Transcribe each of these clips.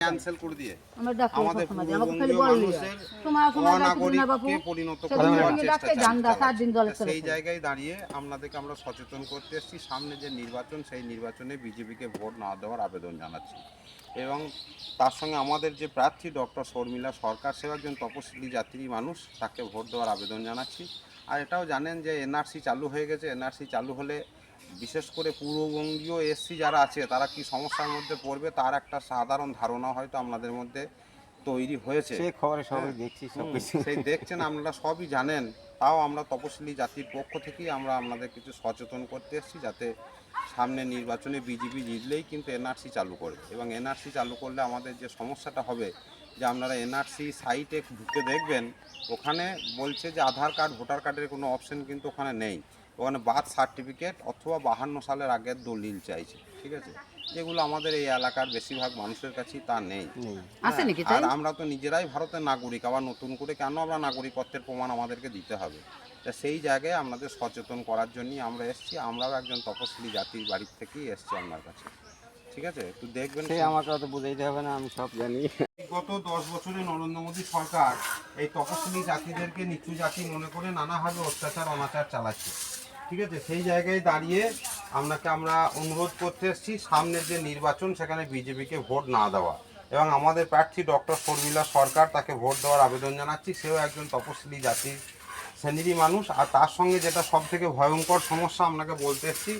Cancel করে দিয়ে আমাদের অনাগরিককে পরিণত করার সেই জায়গায় দাঁড়িয়ে আপনাদেরকে আমরা সচেতন করতে এসেছি। সামনে যে নির্বাচন সেই নির্বাচনে বিজেপিকে ভোট না দেওয়ার আবেদন জানাচ্ছি। এবং তার সঙ্গে আমাদের যে প্রার্থী ডক্টর শর্মিলা সরকার সেও একজন তপশিলি জাতির মানুষ তাকে ভোট দেওয়ার আবেদন জানাচ্ছি। আর এটাও জানেন যে এনআরসি চালু হয়ে গেছে। এনআরসি চালু হলে বিশেষ করে পূর্ববঙ্গীয় এসসি যারা আছে তারা কি সমস্যার মধ্যে পড়বে? তার একটা সাধারণ ধারণা হয়তো আপনাদের মধ্যে তৈরি হয়েছে। সে খবরে সবাই হ্যাঁ। দেখছি সেই দেখছেন আপনারা সবই জানেন। তাও আমরা তপশিলি জাতির পক্ষ থেকেই আমরা আপনাদের কিছু সচেতন করতে এসেছি যাতে সামনে নির্বাচনে বিজেপি জিতলেই কিন্তু এনআরসি চালু করবে। এবং এনআরসি চালু করলে আমাদের যে সমস্যাটা হবে যে আপনারা এনআরসি সাইটে ঢুকে দেখবেন ওখানে বলছে যে আধার কার্ড ভোটার কার্ডের কোনো অপশন কিন্তু ওখানে নেই। ওখানে বার্থ সার্টিফিকেট অথবা বাহান্ন সালের আগের দলিল চাইছে ঠিক আছে? যেগুলো আমাদের এই এলাকার বেশিরভাগ মানুষের কাছেই তা নেই। নেই। আছে নাকি আর আমরা তো নিজেরাই ভারতের নাগরিক আবার নতুন করে কেন আমরা নাগরিকত্বের প্রমাণ আমাদেরকে দিতে হবে? তা সেই জায়গায় আমাদের সচেতন করার জন্যই আমরা এসেছি আমরাও একজন তপশিলি জাতির বাড়ির থেকেই এসেছি আপনার কাছে ঠিক আছে? একটু দেখবেন সে আমাকে অত বুঝাইতে হবে না আমি সব জানি। গত দশ বছরে নরেন্দ্র মোদী সরকার এই তপশিলি জাতিদেরকে নিচু জাতি মনে করে নানাভাবে অত্যাচার অনাচার চালাচ্ছে। ঠিক আছে? সেই জায়গায় দাঁড়িয়ে আপনাকে আমরা অনুরোধ করতে এসেছি, সামনের যে নির্বাচন সেখানে বিজেপিকে ভোট না দেওয়া। এবং আমাদের প্রার্থী ডক্টর শর্মিলা সরকার তাকে ভোট দেওয়ার আবেদন জানাচ্ছি। সেও একজন তপশিলি জাতির শ্রেণীরই মানুষ। আর তার সঙ্গে যেটা সব থেকে ভয়ঙ্কর সমস্যা আপনাকে বলতে এসেছি,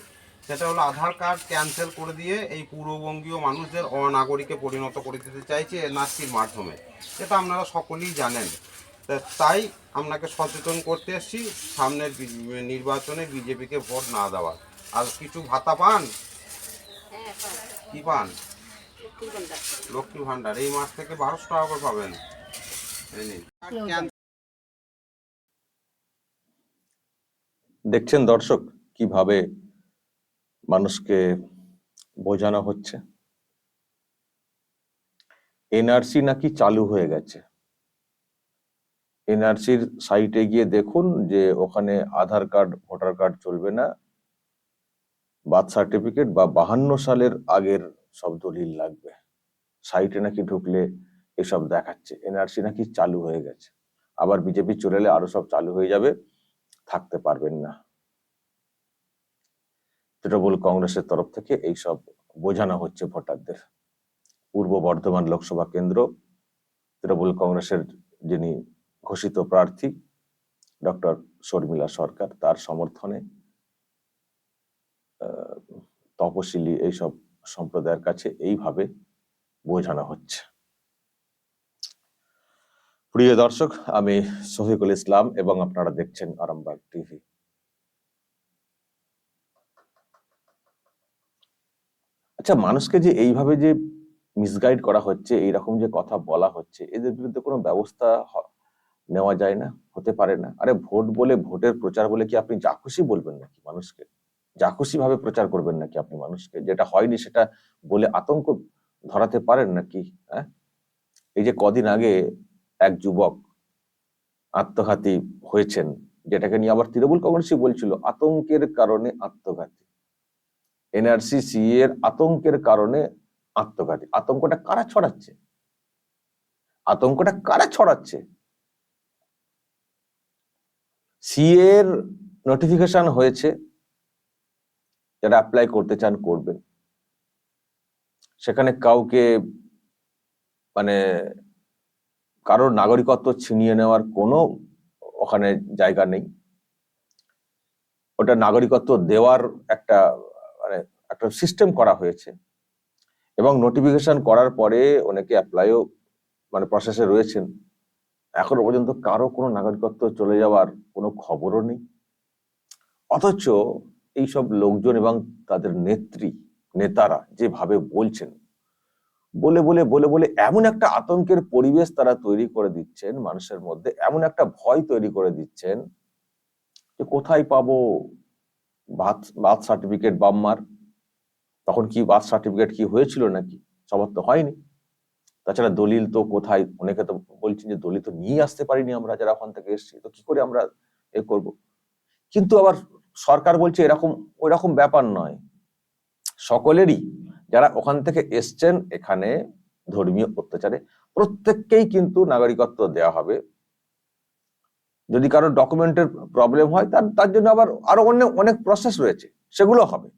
সেটা হলো আধার কার্ড ক্যান্সেল করে দিয়ে এই পূর্ববঙ্গীয় মানুষদের অনাগরিকে পরিণত করে দিতে চাইছে এনআরসির মাধ্যমে। এটা আপনারা সকলেই জানেন। তাই আপনাকে সচেতন করতে এসেছি সামনের নির্বাচনে বিজেপিকে ভোট না দেওয়ার। আর কিছু ভাতা পান? কি পান? লক্ষ্মী ভান্ডার এই মাস থেকে বারোশো টাকা করে পাবেন। দেখছেন দর্শক কীভাবে মানুষকে বোঝানো হচ্ছে? এনআরসি নাকি চালু হয়ে গেছে। এনআরসির সাইটে গিয়ে দেখুন যে ওখানে আধার কার্ড, ভোটার কার্ড চলবে না। বার্থ সার্টিফিকেট বা বাহান্ন সালের আগের সব দলিল লাগবে। সাইটে নাকি ঢুকলে এসব দেখাচ্ছে। এনআরসি নাকি চালু হয়ে গেছে। আবার বিজেপি চলে এলে আরও সব চালু হয়ে যাবে। থাকতে পারবেন না। তৃণমূল কংগ্রেসের তরফ থেকে এই সব বোঝানো হচ্ছে ভোটারদের। পূর্ব বর্ধমান লোকসভা কেন্দ্র, তৃণমূল কংগ্রেসের যিনি ঘোষিত প্রার্থী ডক্টর শর্মিলা সরকার তার সমর্থনে তপশিলি এইসব সম্প্রদায়ের কাছে এইভাবে বোঝানো হচ্ছে। প্রিয় দর্শক, আমি শফিকুল ইসলাম এবং আপনারা দেখছেন আরামবাগ টিভি। আচ্ছা মানুষকে যে এইভাবে যে মিসগাইড করা হচ্ছে, এইরকম যে কথা বলা হচ্ছে, এদের বিরুদ্ধে কোনো ব্যবস্থা নেওয়া যায় না, হতে পারে না। আরে ভোট বলে ভোটের প্রচার বলে কি আপনি যা খুশি বলবেন নাকি মানুষকে? যা খুশি ভাবে প্রচার করবেন নাকি আপনি মানুষকে? যেটা হয়নি সেটা বলে আতঙ্ক ধরাতে পারেন নাকি হ্যাঁ এই যে কদিন আগে এক যুবক আত্মঘাতী হয়েছেন, যেটাকে নিয়ে আবার তৃণমূল কংগ্রেসই বলছিল, আতঙ্কের কারণে আত্মঘাতী। এনআরসি সি এর আতঙ্কের কারণে আত্মঘাতী। আতঙ্কটা কারা ছড়াচ্ছে? আতঙ্কটা কারা ছড়াচ্ছে? সি এর নোটিফিকেশন হয়েছে, যারা অ্যাপ্লাই করতে চান করবেন সেখানে কাউকে মানে কারোর নাগরিকত্ব ছিনিয়ে নেওয়ার কোনো ওখানে জায়গা নেই। ওটা নাগরিকত্ব দেওয়ার একটা মানে একটা সিস্টেম করা হয়েছে। এবং নোটিফিকেশন করার পরে অনেকে অ্যাপ্লাইও মানে প্রসেসে রয়েছেন। এখনও পর্যন্ত কারও কোনো নাগরিকত্ব চলে যাওয়ার কোনো খবরও নেই। অথচ এইসব লোকজন এবং তাদের নেত্রী, নেতারা যেভাবে বলছেন, বলে বলে বলে বলে এমন একটা আতঙ্কের পরিবেশ তারা তৈরি করে দিচ্ছেন মানুষের মধ্যে, এমন একটা ভয় তৈরি করে দিচ্ছেন যে কোথায় পাবো বার্থ বার্থ সার্টিফিকেট বাম্মার? তখন কি বার্থ সার্টিফিকেট কি হয়েছিল নাকি? সবার তো হয়নি। তাছাড়া দলিল তো কোথায়? অনেকে তো বলছেন যে দলিল তো নিয়ে আসতে পারিনি আমরা যারা ওখান থেকে এসেছি, তো কি করে আমরা এ করব? কিন্তু আবার সরকার বলছে এরকম, ওইরকম ব্যাপার নয়। সকলেরই যারা ওখান থেকে এসছেন এখানে ধর্মীয় অত্যাচারে, প্রত্যেককেই কিন্তু নাগরিকত্ব দেওয়া হবে। যদি কারও ডকুমেন্টের প্রবলেম হয়, তার তার জন্য আবার আরও অন্য, অনেক প্রসেস রয়েছে, সেগুলো হবে।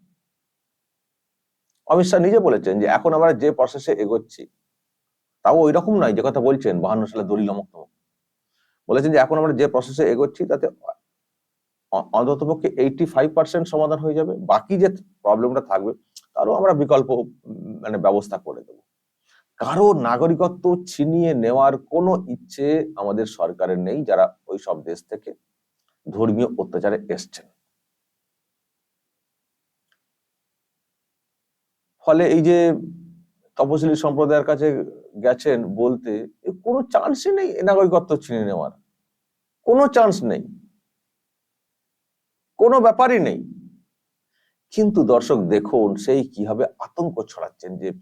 অমিত শাহ নিজে বলেছেন যে এখন আমরা যে প্রসেসে এগোচ্ছি তাও ওই রকম নয়, যে কথা বলছেন, বাহান্ন সালে দলিল অমুক। বলেছেন যে, এখন আমরা যে প্রসেসে এগোচ্ছি, তাতে অন্ততপক্ষে এইটি ফাইভ পার্সেন্ট সমাধান হয়ে যাবে। বাকি যে প্রবলেমটা থাকবে, তারও আমরা বিকল্প মানে ব্যবস্থা করে দেব। কারও নাগরিকত্ব ছিনিয়ে নেওয়ার কোনো ইচ্ছে আমাদের সরকারের নেই, যারা ওই সব দেশ থেকে ধর্মীয় অত্যাচারে এসছেন। ফলে এই যে তপশিলি সম্প্রদায়ের কাছে গেছেন বলতে কোনো চান্সই নেই নাগরিকত্ব ছিনিয়ে নেওয়ার। কোনো চান্স নেই। কোনো ব্যাপারই নেই। কিন্তু দর্শক দেখুন, সেই কীভাবে আতঙ্ক ছড়াচ্ছেন যে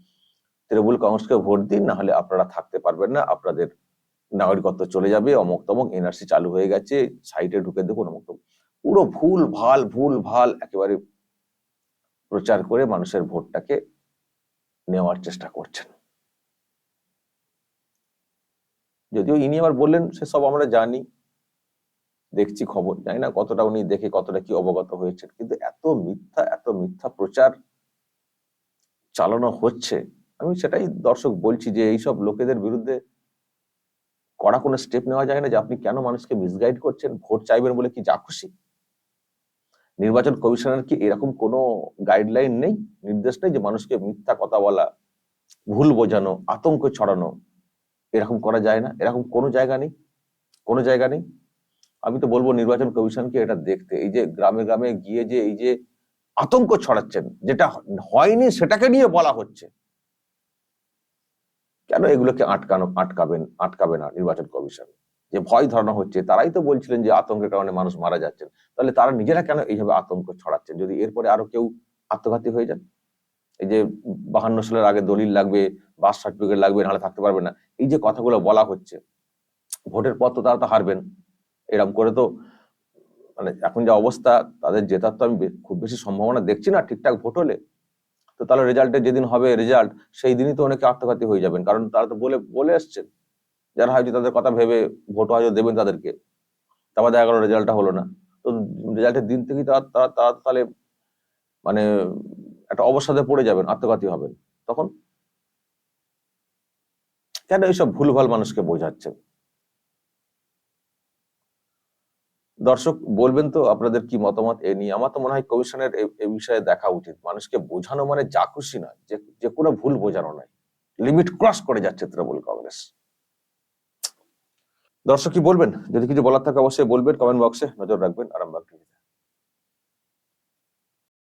তৃণমূল কংগ্রেসকে ভোট দিন, না হলে আপনারা থাকতে পারবেন না, আপনাদের নাগরিকত্ব চলে যাবে, অমুক তমক এনআরসি চালু হয়ে গেছে সাইটে ঢুকে দেখুন অমুক তমুক। পুরো ভুল, ভালো ভুল, ভালো একেবারে প্রচার করে মানুষের ভোটটাকে নেওয়ার চেষ্টা করছেন। যদিও ইনি আবার বললেন সেসব আমরা জানি। দেখছি খবর। জানি না কতটা উনি দেখে কতটা কি অবগত হয়েছেন। কিন্তু এত মিথ্যা এত মিথ্যা প্রচার চালানো হচ্ছে। আমি সেটাই দর্শক বলছি যে এইসব লোকেদের বিরুদ্ধে কড়া কোনো স্টেপ নেওয়া যায় না যে আপনি কেন মানুষকে মিসগাইড করছেন, ভোট চাইবেন বলে কি যা খুশি? নির্বাচন কমিশনের কি এরকম কোনো গাইডলাইন নেই, নির্দেশ নেই যে মানুষকে মিথ্যা কথা বলা, ভুল বোঝানো, আতঙ্ক ছড়ানো? এরকম করা যায় না। এরকম কোনো জায়গা নেই। কোনো জায়গা নেই। আমি তো বলব নির্বাচন কমিশনকে এটা দেখতে। এই যে গ্রামে গ্রামে গিয়ে যে এই যে আতঙ্ক ছড়াচ্ছেন, যেটা হয়নি সেটাকে নিয়ে বলা হচ্ছে। কেন এগুলোকে আটকানো, আটকাবেন, আটকাবে না নির্বাচন কমিশন? যে ভয় ধরানো হচ্ছে। তারাই তো বলছিলেন যে আতঙ্কের কারণে মানুষ মারা যাচ্ছেন। তাহলে তারা নিজেরা কেন এইভাবে আতঙ্ক ছড়াচ্ছেন? যদি এরপরে আরও কেউ আত্মঘাতী হয়ে যান? এই যে বাহান্ন সালের আগে দলিল লাগবে বাস সার্টিফিকেট লাগবে, নাহলে থাকতে পারবে না। এই যে কথাগুলো বলা হচ্ছে, ভোটের পর তো তারা তো হারবেন। এরকম করে তো মানে এখন যা অবস্থা, তাদের জেতার তো আমি খুব বেশি সম্ভাবনা দেখছি না ঠিকঠাক ভোট হলে। তো তাহলে রেজাল্টের যেদিন হবে রেজাল্ট সেই দিনই তো অনেকে আত্মঘাতী হয়ে যাবেন। কারণ তারা তো বলে বলে এসছেন। যারা হয়তো তাদের কথা ভেবে ভোট হয়তো দেবেন তাদেরকে। তারপর দেখা গেল রেজাল্টটা হলো না। তো রেজাল্টের দিন থেকেই তারা তারা তাহলে মানে একটা অবসাদে পড়ে যাবেন, আত্মঘাতী হবেন। তখন কেন এইসব ভুলভাল মানুষকে বোঝাচ্ছেন দর্শক, বলবেন তো আপনাদের কি মতামত এ নিয়ে? আমার তো মনে হয় কমিশনের এ- বিষয়ে দেখা উচিত। মানুষকে বোঝানো মানে যা খুশি নয়, যে যে কোনো ভুল বোঝানো নয়। লিমিট ক্রস করে যাচ্ছে তৃণমূল কংগ্রেস। দর্শক কি বলবেন? যদি কিছু বলার থাকে অবশ্যই বলবেন কমেন্ট বক্সে নজর রাখবেন। আরামবাগ টিভি